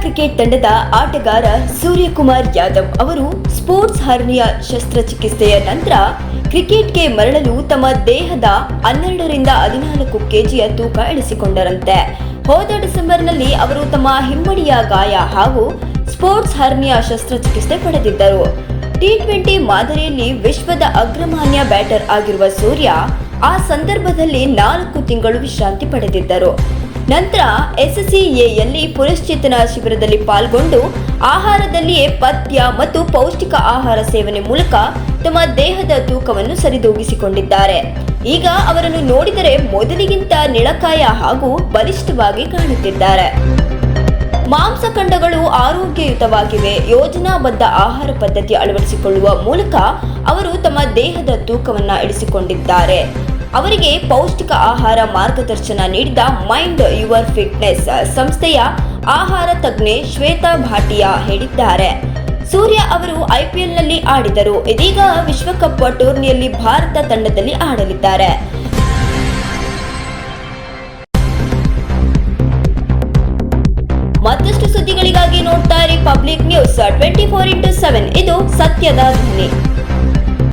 Cricket ತಂಡದ ಆಟಗಾರ ಸೂರ್ಯಕುಮಾರ್ ಯಾದವ್ ಅವರು ಸ್ಪೋರ್ಟ್ಸ್ ಹರ್ನಿಯ ಶಸ್ತ್ರಚಿಕಿತ್ಸೆಯ ನಂತರ ಕ್ರಿಕೆಟ್ಗೆ ಮರಳಲು ತಮ್ಮ ದೇಹದ ಹನ್ನೆರಡರಿಂದ ಹದಿನಾಲ್ಕು ಕೆಜಿಯ ತೂಕ ಇಳಿಸಿಕೊಂಡರಂತೆ. ಹೋದ ಡಿಸೆಂಬರ್ನಲ್ಲಿ ಅವರು ತಮ್ಮ ಹಿಮ್ಮಡಿಯ ಗಾಯ ಹಾಗೂ ಸ್ಪೋರ್ಟ್ಸ್ ಹರ್ನಿಯ ಶಸ್ತ್ರಚಿಕಿತ್ಸೆ ಪಡೆದಿದ್ದರು. ಟಿ ಟ್ವೆಂಟಿ ಮಾದರಿಯಲ್ಲಿ ವಿಶ್ವದ ಅಗ್ರಮಾನ್ಯ ಬ್ಯಾಟರ್ ಆಗಿರುವ ಸೂರ್ಯ ಆ ಸಂದರ್ಭದಲ್ಲಿ ನಾಲ್ಕು ತಿಂಗಳು ವಿಶ್ರಾಂತಿ ಪಡೆದಿದ್ದರು. ನಂತರ ಎಸ್ಸಿಎಯಲ್ಲಿ ಪುನಶ್ಚೇತನ ಶಿಬಿರದಲ್ಲಿ ಪಾಲ್ಗೊಂಡು ಆಹಾರದಲ್ಲಿಯೇ ಪಥ್ಯ ಮತ್ತು ಪೌಷ್ಟಿಕ ಆಹಾರ ಸೇವನೆ ಮೂಲಕ ತಮ್ಮ ದೇಹದ ತೂಕವನ್ನು ಸರಿದೂಗಿಸಿಕೊಂಡಿದ್ದಾರೆ. ಈಗ ಅವರನ್ನು ನೋಡಿದರೆ ಮೊದಲಿಗಿಂತ ನಿಳಕಾಯ ಹಾಗೂ ಬಲಿಷ್ಠವಾಗಿ ಕಾಣುತ್ತಿದ್ದಾರೆ. ಮಾಂಸಖಂಡಗಳು ಆರೋಗ್ಯಯುತವಾಗಿವೆ. ಯೋಜನಾಬದ್ಧ ಆಹಾರ ಪದ್ಧತಿ ಅಳವಡಿಸಿಕೊಳ್ಳುವ ಮೂಲಕ ಅವರು ತಮ್ಮ ದೇಹದ ತೂಕವನ್ನು ಇಳಿಸಿಕೊಂಡಿದ್ದಾರೆ. ಅವರಿಗೆ ಪೌಷ್ಟಿಕ ಆಹಾರ ಮಾರ್ಗದರ್ಶನ ನೀಡಿದ ಮೈಂಡ್ ಯುವರ್ ಫಿಟ್ನೆಸ್ ಸಂಸ್ಥೆಯ ಆಹಾರ ತಜ್ಞೆ ಶ್ವೇತಾ ಭಾಟಿಯಾ ಹೇಳಿದ್ದಾರೆ. ಸೂರ್ಯ ಅವರು ಐಪಿಎಲ್ನಲ್ಲಿ ಆಡಿದರು. ಇದೀಗ ವಿಶ್ವಕಪ್ ಟೂರ್ನಿಯಲ್ಲಿ ಭಾರತ ತಂಡದಲ್ಲಿ ಆಡಲಿದ್ದಾರೆ. ಮತ್ತಷ್ಟು ಸುದ್ದಿಗಳಿಗಾಗಿ ನೋಡ್ತಾ ಇರಿ public news twenty four into seven. ಇದು ಸತ್ಯದ ಧ್ವನಿ.